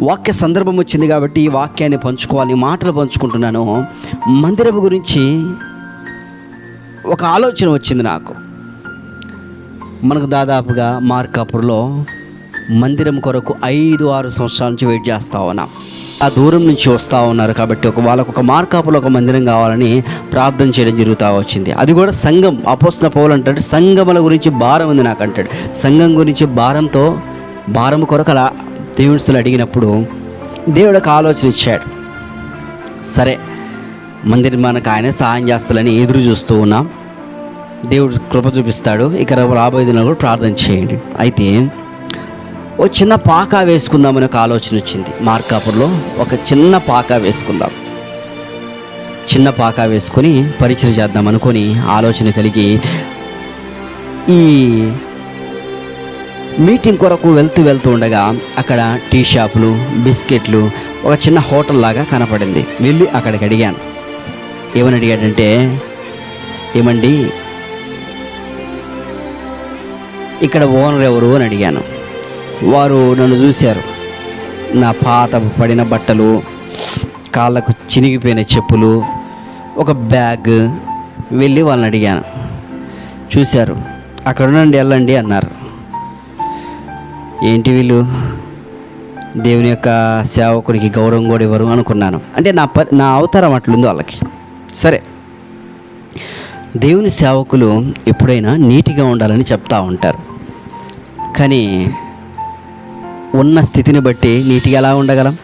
వాక్య సందర్భం వచ్చింది కాబట్టి ఈ వాక్యాన్ని పంచుకోవాలి మాటలు పంచుకుంటున్నాను. మందిరం గురించి ఒక ఆలోచన వచ్చింది నాకు. మనకు దాదాపుగా మార్కాపూర్లో మందిరం కొరకు ఐదు ఆరు సంవత్సరాల నుంచి వెయిట్ చేస్తూ ఉన్నాం. ఆ దూరం నుంచి వస్తూ ఉన్నారు కాబట్టి ఒక వాళ్ళకు ఒక మార్కాపులో ఒక మందిరం కావాలని ప్రార్థన చేయడం జరుగుతూ వచ్చింది. అది కూడా సంఘం అపోసిన పౌలు అంటాడు సంఘముల గురించి భారం ఉంది నాకు అంటాడు. సంఘం గురించి భారంతో భారం కొరకు అలా దేవుడిస్తులు అడిగినప్పుడు దేవుడు ఒక ఆలోచన ఇచ్చాడు సరే మందిరం మనకు ఆయన సహాయం చేస్తాలని ఎదురు చూస్తూ ఉన్నాం. దేవుడు కృప చూపిస్తాడు. ఇక రాబోయే దినాలు కూడా ప్రార్థన చేయండి. అయితే ఓ చిన్న పాక వేసుకుందామని ఒక ఆలోచన వచ్చింది మార్కాపుర్లో. ఒక చిన్న పాక వేసుకుందాం. చిన్న పాక వేసుకొని పరిచయం చేద్దాం అనుకొని ఆలోచన కలిగి ఈ మీటింగ్ కొరకు వెళ్తూ వెళ్తూ ఉండగా అక్కడ టీ షాపులు బిస్కెట్లు ఒక చిన్న హోటల్ లాగా కనపడింది. వెళ్ళి అక్కడికి అడిగాను. ఏమని అడిగాడంటే ఏమండి ఇక్కడ ఓనర్ ఎవరు? అని అడిగాను. వారు నన్ను చూశారు. నా పాత పడిన బట్టలు కాళ్ళకు చినిగిపోయిన చెప్పులు ఒక బ్యాగ్ వెళ్ళి వాళ్ళని అడిగాను. చూశారు. అక్కడ వెళ్ళండి అన్నారు. ఏంటి వీళ్ళు? దేవుని యొక్క సేవకుడికి గౌరవం కూడా ఇవ్వరు అనుకున్నాను. అంటే నా ప నా అవతారం అట్లుంది వాళ్ళకి. సరే. దేవుని సేవకులు ఎప్పుడైనా నీటిగా ఉండాలని చెప్తూ ఉంటారు. కానీ ఉన్న స్థితిని బట్టి నీటిగా ఎలా ఉండగలం?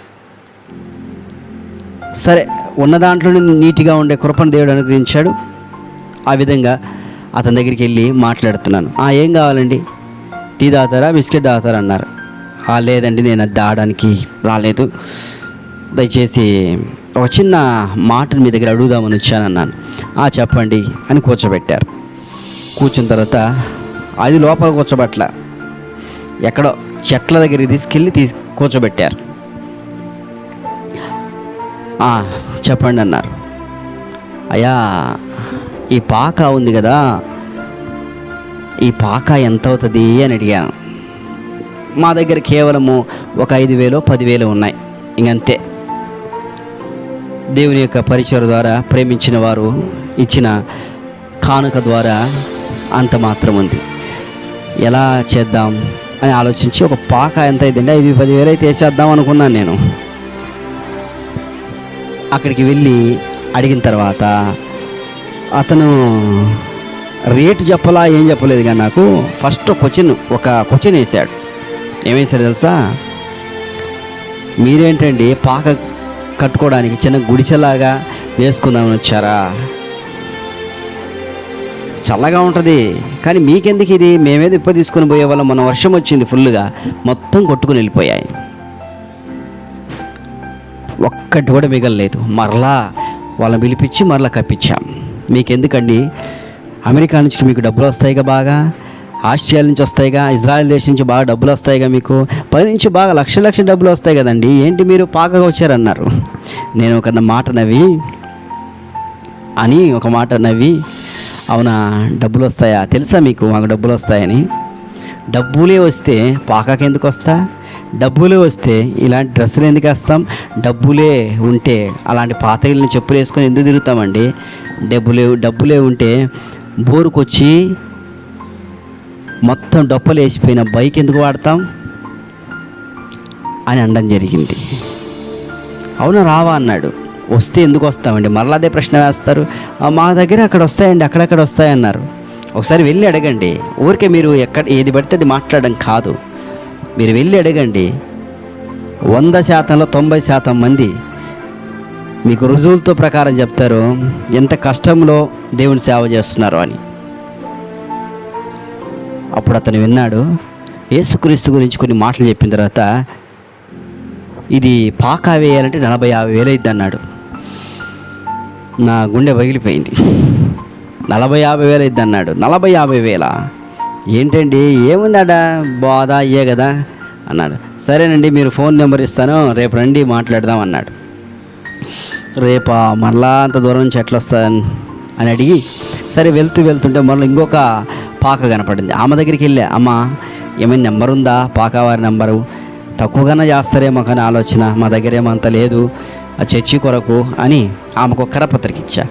సరే ఉన్న దాంట్లోనే నీటిగా ఉండే కృపను దేవుడు అనుగ్రహించాడు. ఆ విధంగా అతని దగ్గరికి వెళ్ళి మాట్లాడుతున్నాను. "ఆ, ఏం కావాలండి? టీ తాగుతారా బిస్కెట్ తాగుతారా అన్నారు. "ఆ, లేదండి నేను అది తాగడానికి రాలేదు. దయచేసి ఒక చిన్న మాటను మీ దగ్గర అడుగుదామని వచ్చానన్నాను "ఆ, చెప్పండి అని కూర్చోబెట్టారు. కూర్చున్న తర్వాత అది లోపల కూర్చోబెట్ల ఎక్కడో చెట్ల దగ్గరికి తీసుకెళ్ళి తీసు కూర్చోబెట్టారు. చెప్పండి అన్నారు. అయ్యా ఈ పాక ఉంది కదా ఈ పాక ఎంత అవుతుంది అని అడిగాను. మా దగ్గర కేవలము ఒక ఐదు వేలు పదివేలు ఉన్నాయి. ఇంకంతే. దేవుని యొక్క పరిచయం ద్వారా ప్రేమించిన వారు ఇచ్చిన కానుక ద్వారా అంత మాత్రం ఉంది. ఎలా చేద్దాం అని ఆలోచించి ఒక పాక ఎంత అయిందండి ఐదు పదివేలు అయితే వేసేద్దాం అనుకున్నాను నేను. అక్కడికి వెళ్ళి అడిగిన తర్వాత అతను రేటు చెప్పలా ఏం చెప్పలేదు కానీ నాకు ఫస్ట్ క్వశ్చన్ ఒక క్వశ్చన్ వేసాడు. ఏమేసాడు తెలుసా? మీరేంటండి పాక కట్టుకోవడానికి చిన్న గుడిచెలాగా వేసుకుందామని వచ్చారా? చల్లగా ఉంటుంది కానీ మీకెందుకు ఇది? మేమేదో ఇప్ప తీసుకొని పోయే వాళ్ళం. మన వర్షం వచ్చింది ఫుల్గా మొత్తం కొట్టుకుని వెళ్ళిపోయాయి. ఒక్కటి కూడా మిగలలేదు. మరలా వాళ్ళని పిలిపించి మరలా కప్పించాం. మీకెందుకండి? అమెరికా నుంచి మీకు డబ్బులు వస్తాయిగా బాగా ఆస్ట్రేలియా నుంచి వస్తాయిగా ఇజ్రాయెల్ దేశం నుంచి బాగా డబ్బులు వస్తాయిగా మీకు పది నుంచి బాగా లక్ష లక్ష డబ్బులు వస్తాయి కదండి ఏంటి మీరు పాకగా వచ్చారన్నారు. నేను ఒక మాట నవ్వి అని ఒక మాట నవ్వి అవునా డబ్బులు వస్తాయా? తెలుసా మీకు మాకు డబ్బులు వస్తాయని? డబ్బులే వస్తే పాకాకి ఎందుకు వస్తా? డబ్బులే వస్తే ఇలాంటి డ్రెస్సులు ఎందుకు వేస్తాం? డబ్బులే ఉంటే అలాంటి పాతగిలిని చెప్పులు వేసుకొని ఎందుకు తిరుగుతామండి? డబ్బులే డబ్బులే ఉంటే బోరుకొచ్చి మొత్తం డొప్పలు వేసిపోయిన బైక్ ఎందుకు వాడతాం అని అనడం జరిగింది. అవును రావా అన్నాడు. వస్తే ఎందుకు వస్తామండి? మరలా అదే ప్రశ్న వేస్తారు. మా దగ్గర అక్కడ వస్తాయండి అక్కడక్కడ వస్తాయన్నారు. ఒకసారి వెళ్ళి అడగండి. ఊరికే మీరు ఎక్కడ ఏది పడితే అది మాట్లాడడం కాదు. మీరు వెళ్ళి అడగండి. వంద శాతంలో తొంభై శాతం మంది మీకు రుజువులతో ప్రకారం చెప్తారు ఎంత కష్టంలో దేవుని సేవ చేస్తున్నారు అని. అప్పుడు అతను విన్నాడు యేసుక్రీస్తు గురించి కొన్ని మాటలు చెప్పిన తర్వాత ఇది పాకా వేయాలంటే నలభై యాభై వేలు అయింది అన్నాడు. నా గుండె పగిలిపోయింది. నలభై యాభై వేలు అయింది అన్నాడు. నలభై యాభై వేల? ఏంటండి? ఏముందాడా బాధ అయ్యే కదా అన్నాడు. సరేనండి మీరు ఫోన్ నెంబర్ ఇస్తాను రేపు రండి మాట్లాడదాం అన్నాడు. రేపా మరలా అంత దూరం నుంచి ఎట్లా వస్తాను అని అడిగి సరే వెళ్తూ వెళ్తుంటే మళ్ళీ ఇంకొక పాక కనపడింది. ఆమె దగ్గరికి వెళ్ళా. అమ్మ ఏమైనా నెంబర్ ఉందా? పాక వారి నెంబరు. తక్కువగానే చేస్తారేమో కానీ ఆలోచన మా దగ్గర ఏమంత లేదు ఆ చర్చి కొరకు అని ఆమెకు ఒక కరపత్రిక ఇచ్చా.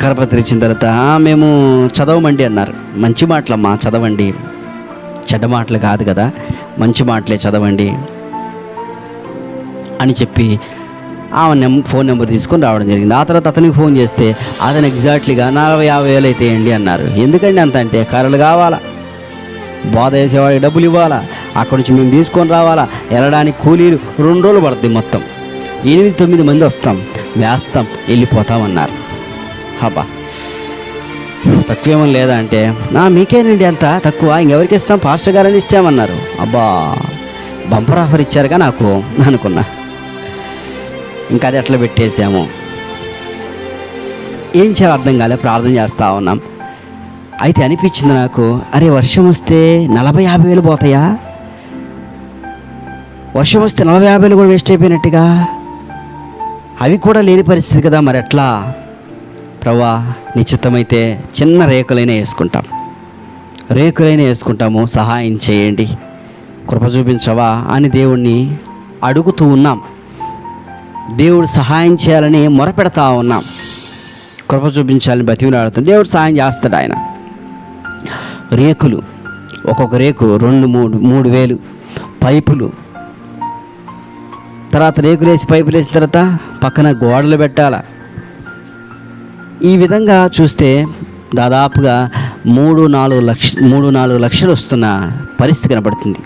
కరపత్రిక ఇచ్చిన తర్వాత మేము చదవమండి అన్నారు. మంచి మాటలమ్మా చదవండి. చెడ్డ మాటలు కాదు కదా మంచి మాటలే చదవండి అని చెప్పి ఆమె నెం ఫోన్ నెంబర్ తీసుకొని రావడం జరిగింది. ఆ తర్వాత అతనికి ఫోన్ చేస్తే అతను ఎగ్జాక్ట్లీగా నలభై యాభై వేలు అయితే వేయండి అన్నారు. ఎందుకండి అంత అంటే కర్రలు కావాలా? బాధ చేసేవాడికి డబ్బులు ఇవ్వాలా? అక్కడి నుంచి మేము తీసుకొని రావాలా? వెళ్ళడానికి కూలీలు రెండు రోజులు పడుతుంది మొత్తం. ఎనిమిది తొమ్మిది మంది వస్తాం. వేస్తాం. వెళ్ళిపోతామన్నారు హబ్బా తక్కువేమో లేదా అంటే నా మీకేనండి అంత తక్కువ? ఇంకెవరికి ఇస్తాం? పాస్టర్ గారని ఇస్తామన్నారు అబ్బా. బంపర్ ఆఫర్ ఇచ్చారుగా నాకు అనుకున్నా. ఇంకా అది ఎట్లా పెట్టేసాము ఏం చేయాలో అర్థం కాలే ప్రార్థన చేస్తూ ఉన్నాం. అయితే అనిపించింది నాకు అరే వర్షం వస్తే నలభై యాభై వేలు పోతాయా? వర్షం వస్తే నలభై యాభై వేలు కూడా వేస్ట్ అయిపోయినట్టుగా? అవి కూడా లేని పరిస్థితి కదా మరి ఎట్లా ప్రవ్వా నిశ్చితమైతే చిన్న రేకులైనా వేసుకుంటాం. రేకులైనా వేసుకుంటాము సహాయం చేయండి. కృప చూపించవా అని దేవుణ్ణి అడుగుతూ ఉన్నాం. దేవుడు సహాయం చేయాలని మొరపెడతా ఉన్నాం. కృప చూపించాలని బతిమిలాడుతాం దేవుడు సహాయం చేస్తాడు ఆయన. రేకులు ఒక్కొక్క రేకు రెండు మూడు మూడు వేలు. పైపులు. తర్వాత రేకులు వేసి పైపులు వేసిన తర్వాత పక్కన గోడలు పెట్టాల. ఈ విధంగా చూస్తే దాదాపుగా మూడు నాలుగు లక్ష మూడు నాలుగు లక్షలు వస్తున్న పరిస్థితి కనబడుతుంది.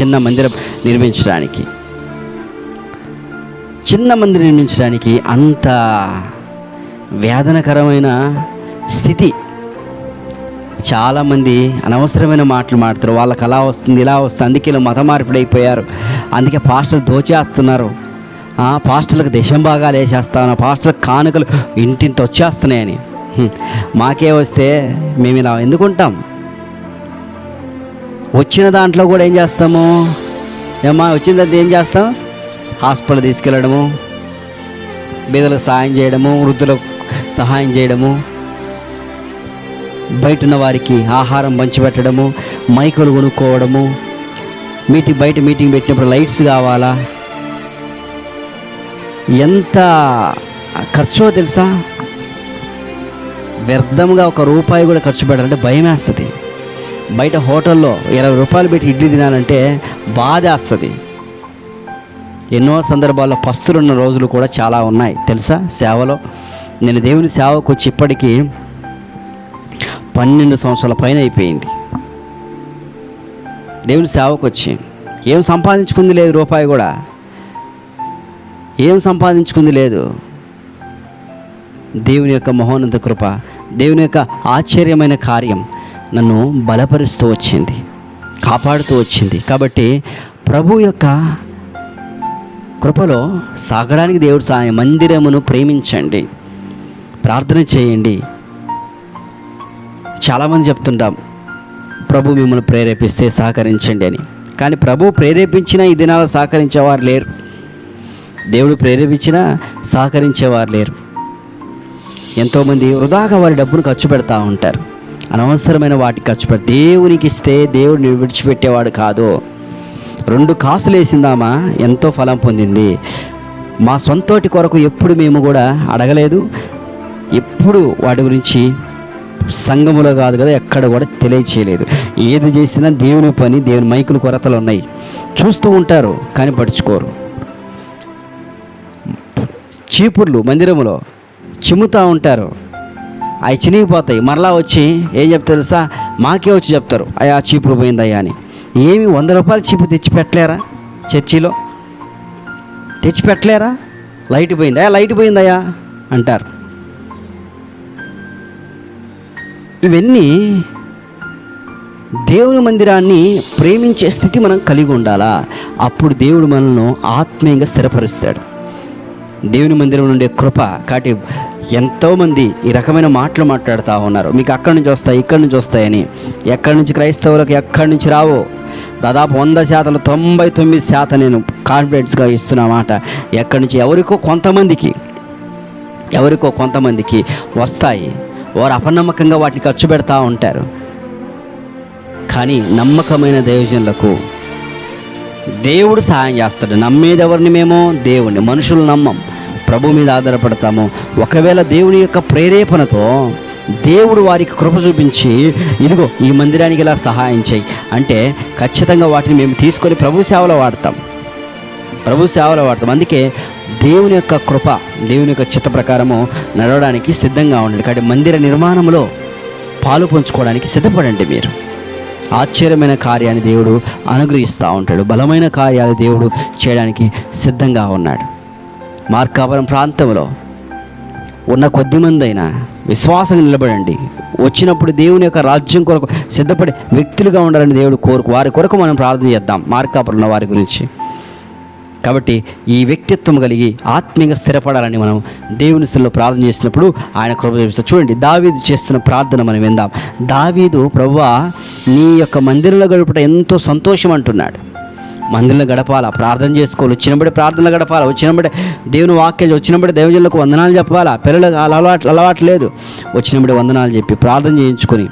చిన్న మందిరం నిర్మించడానికి. చిన్న మందిరం నిర్మించడానికి అంత వేదనకరమైన స్థితి. చాలామంది అనవసరమైన మాటలు మాడతారు వాళ్ళకి అలా వస్తుంది ఇలా వస్తుంది. అందుకే ఇలా మత మార్పిడి అయిపోయారు అందుకే పాస్టర్లు దోచేస్తున్నారు. పాస్టర్లకు దేశం భాగాలు వేసేస్తాను పాస్టర్లకు కానుకలు ఇంటింత వచ్చేస్తున్నాయని. మాకే వస్తే మేము ఇలా ఎందుకుంటాం? వచ్చిన దాంట్లో కూడా ఏం చేస్తాము? ఏమా వచ్చిన దాంట్లో ఏం చేస్తాం? హాస్పిటల్ తీసుకెళ్ళడము బీదలకు సహాయం చేయడము వృద్ధులకు సహాయం చేయడము బయట ఉన్న వారికి ఆహారం పంచిపెట్టడము మైకులు కొనుక్కోవడము మీటింగ్ బయట మీటింగ్ పెట్టినప్పుడు లైట్స్ కావాలా? ఎంత ఖర్చో తెలుసా? వ్యర్థంగా ఒక రూపాయి కూడా ఖర్చు పెట్టాలంటే భయం వేస్తుంది. బయట హోటల్లో ఇరవై రూపాయలు పెట్టి ఇడ్లీ తినాలంటే బాధ వేస్తుంది ఎన్నో సందర్భాల్లో పస్తులున్న రోజులు కూడా చాలా ఉన్నాయి. తెలుసా? సేవలో నేను దేవుని సేవకు వచ్చి ఇప్పటికీ పన్నెండు సంవత్సరాల పైన అయిపోయింది. దేవుని సేవకు వచ్చి ఏం సంపాదించుకుంది లేదు రూపాయి కూడా? ఏం సంపాదించుకుంది లేదు? దేవుని యొక్క మహోన్నత కృప దేవుని యొక్క ఆశ్చర్యమైన కార్యం నన్ను బలపరుస్తూ వచ్చింది కాపాడుతూ వచ్చింది. కాబట్టి ప్రభు యొక్క కృపలో సాగడానికి దేవుడు సాయం మందిరమును ప్రేమించండి. ప్రార్థన చేయండి. చాలామంది చెప్తుంటాం ప్రభు మిమ్మల్ని ప్రేరేపిస్తే సహకరించండి అని. కానీ ప్రభు ప్రేరేపించిన ఈ దినాలు సహకరించేవారు లేరు. దేవుడు ప్రేరేపించినా సహకరించేవారు లేరు. ఎంతోమంది వృధాగా వారి డబ్బును ఖర్చు పెడతా ఉంటారు. అనవసరమైన వాటికి ఖర్చు పెడతారు దేవునికి ఇస్తే దేవుడిని విడిచిపెట్టేవాడు కాదు. రెండు కాసులు వేసిందామా? ఎంతో ఫలం పొందింది. మా సొంతోటి కొరకు ఎప్పుడు మేము కూడా అడగలేదు. ఎప్పుడు వాటి గురించి సంఘములో కాదు కదా ఎక్కడ కూడా తెలియచేయలేదు. ఏది చేసినా దేవుని పని దేవుని మైకులు కొరతలు ఉన్నాయి. చూస్తూ ఉంటారు కానీ పడుచుకోరు చీపుర్లు మందిరములో చిమ్ముతూ ఉంటారు. అవి చినిగిపోతాయి. మరలా వచ్చి ఏం చెప్తారు తెలుసా? మాకే వచ్చి చెప్తారు. అయ్యా చీపురు పోయిందయ్యా అని. ఏమి వంద రూపాయలు చీపు తెచ్చిపెట్టలేరా చర్చిలో? తెచ్చిపెట్టలేరా? లైట్ పోయిందా? లైట్ పోయిందయా అంటారు. ఇవన్నీ దేవుని మందిరాన్ని ప్రేమించే స్థితి మనం కలిగి ఉండాలా? అప్పుడు దేవుడు మనల్ని ఆత్మీయంగా స్థిరపరుస్తాడు. దేవుని మందిరం నుండే కృప కాబట్టి ఎంతోమంది ఈ రకమైన మాటలు మాట్లాడుతూ ఉన్నారు. మీకు అక్కడి నుంచి వస్తాయి? ఇక్కడి నుంచి వస్తాయని. ఎక్కడి నుంచి క్రైస్తవులకు ఎక్కడి నుంచి రావో? దాదాపు వంద శాతం తొంభై తొమ్మిది శాతం నేను కాన్ఫిడెన్స్గా ఇస్తున్నమాట ఎక్కడి నుంచి? ఎవరికో కొంతమందికి. ఎవరికో కొంతమందికి వస్తాయి. వారు అపనమ్మకంగా వాటిని ఖర్చు పెడతా ఉంటారు. కానీ నమ్మకమైన దైవజనులకు దేవుడు సహాయం చేస్తాడు. నమ్మేది ఎవరిని మేము? దేవుణ్ణి. మనుషులు నమ్మం. ప్రభు మీద ఆధారపడతాము. ఒకవేళ దేవుని యొక్క ప్రేరేపణతో దేవుడు వారికి కృప చూపించి ఇదిగో ఈ మందిరానికి ఇలా సహాయం చేయి. అంటే ఖచ్చితంగా వాటిని మేము తీసుకొని ప్రభు సేవలో వాడతాం. ప్రభు సేవలో వాడతాం. అందుకే దేవుని యొక్క కృప దేవుని యొక్క చిత్త ప్రకారము నడవడానికి సిద్ధంగా ఉండండి. కాబట్టి మందిర నిర్మాణంలో పాలు పంచుకోవడానికి సిద్ధపడండి మీరు. ఆశ్చర్యమైన కార్యాన్ని దేవుడు అనుగ్రహిస్తూ ఉంటాడు. బలమైన కార్యాలు దేవుడు చేయడానికి సిద్ధంగా ఉన్నాడు. మార్కాపురం ప్రాంతంలో ఉన్న కొద్ది మంది విశ్వాసంగా నిలబడండి. వచ్చినప్పుడు దేవుని యొక్క రాజ్యం కొరకు సిద్ధపడి వ్యక్తులుగా ఉండాలని దేవుడు కోరుకు వారి కొరకు మనం ప్రార్థన చేద్దాం. మార్కాపురున్న వారి గురించి. కాబట్టి ఈ వ్యక్తిత్వం కలిగి ఆత్మీయంగా స్థిరపడాలని మనం దేవుని స్థితిలో ప్రార్థన చేసినప్పుడు ఆయన కృప చూపిస్తారు చూడండి దావీదు చేస్తున్న ప్రార్థన మనం విందాం. దావీదు ప్రవ్వా నీ యొక్క మందిరంలో గడుపుట ఎంతో సంతోషం అంటున్నాడు. మందిరంలో గడపాలా? ప్రార్థన చేసుకోవాలి. వచ్చినప్పుడే ప్రార్థనలు గడపాలా? వచ్చినప్పుడే దేవుని వాక్యం వచ్చినప్పుడే దేవజనులకు వందనాలు చెప్పాలా? పిల్లలకు అలవాటు అలవాటు లేదు. వచ్చినప్పుడే వందనాలు చెప్పి ప్రార్థన చేయించుకొని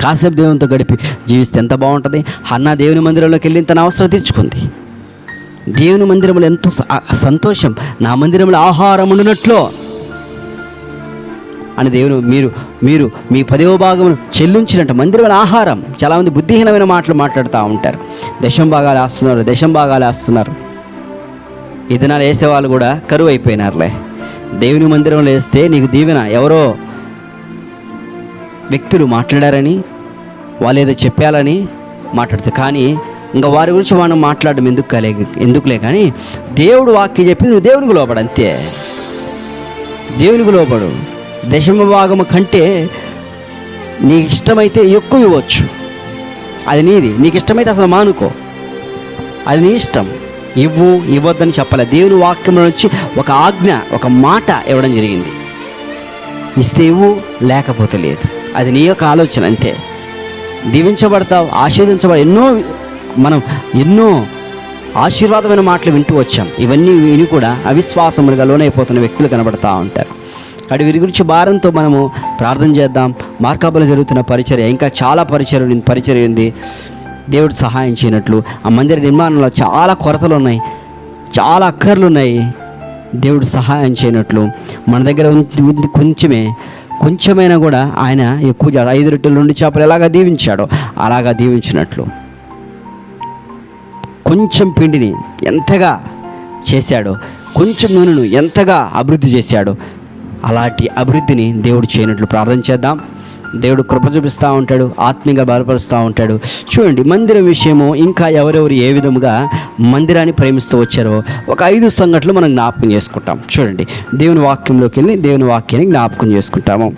కాసేపు దేవునితో గడిపి జీవిస్తే ఎంత బాగుంటుంది? అన్న దేవుని మందిరంలోకి వెళ్ళి తన అవసరం తీర్చుకుంది. దేవుని మందిరంలో ఎంతో స- సంతోషం. నా మందిరంలో ఆహారం ఉండినట్లు అని దేవుని మీరు మీరు మీ పదవ భాగమును చెల్లించినట్టు మందిరమైన ఆహారం. చాలామంది బుద్ధిహీనమైన మాటలు మాట్లాడుతూ ఉంటారు. దశం భాగాలు వేస్తున్నారు దశం భాగాలు వేస్తున్నారు ఈ దినాలు వేసేవాళ్ళు కూడా కరువు అయిపోయినారులే. దేవుని మందిరంలో వేస్తే నీకు దీవెన. ఎవరో వ్యక్తులు మాట్లాడారని వాళ్ళు ఏదో చెప్పాలని మాట్లాడుతారు కానీ ఇంకా వారి గురించి మనం మాట్లాడడం ఎందుకు కాలే ఎందుకులే కానీ దేవుడు వాక్యం చెప్పి నువ్వు దేవునికి లోపడు అంతే. దేవునికి లోపడు దశమ భాగము కంటే నీకు ఇష్టమైతే ఎక్కువ ఇవ్వచ్చు. అది నీది. నీకు ఇష్టమైతే అసలు మానుకో. అది నీ ఇష్టం. ఇవ్వు ఇవ్వద్దని చెప్పలే. దేవుని వాక్యం నుంచి ఒక ఆజ్ఞ ఒక మాట ఇవ్వడం జరిగింది. ఇస్తే ఇవ్వు లేకపోతే లేదు. అది నీ యొక్క ఆలోచన అంతే. దీవించబడతావు ఆశీర్వదించబడ ఎన్నో మనం ఎన్నో ఆశీర్వాదమైన మాటలు వింటూ వచ్చాం. ఇవన్నీ విని కూడా అవిశ్వాసములుగా లోనైపోతున్న వ్యక్తులు కనబడతా ఉంటారు. అటు వీరి గురించి భారంతో మనము ప్రార్థన చేద్దాం. మార్కాబులో జరుగుతున్న పరిచర్య ఇంకా చాలా పరిచర్య ఉంది- పరిచర్య ఉంది. దేవుడు సహాయం చేయనట్లు. ఆ మందిర నిర్మాణంలో చాలా కొరతలు ఉన్నాయి చాలా అక్కర్లు ఉన్నాయి. దేవుడు సహాయం చేయనట్లు. మన దగ్గర ఉంది ఉంది కొంచెమే కొంచెమైనా కూడా ఆయన ఎక్కువ ఐదు రొట్టెల నుండి చేపలు ఎలాగా దీవించాడో అలాగా దీవించినట్లు. కొంచెం పిండిని ఎంతగా చేశాడో కొంచెం నూనెను ఎంతగా అభివృద్ధి చేశాడో అలాంటి అభివృద్ధిని దేవుడు చేయనట్లు ప్రార్థన చేద్దాం. దేవుడు కృప చూపిస్తూ ఉంటాడు ఆత్మీయంగా బలపరుస్తూ ఉంటాడు. చూడండి మందిరం విషయము ఇంకా ఎవరెవరు ఏ విధముగా మందిరాన్ని ప్రేమిస్తూ వచ్చారో ఒక ఐదు సంఘటనలు మనం జ్ఞాపకం చేసుకుంటాం. చూడండి దేవుని వాక్యంలోకి వెళ్ళి దేవుని వాక్యాన్ని జ్ఞాపకం చేసుకుంటాము.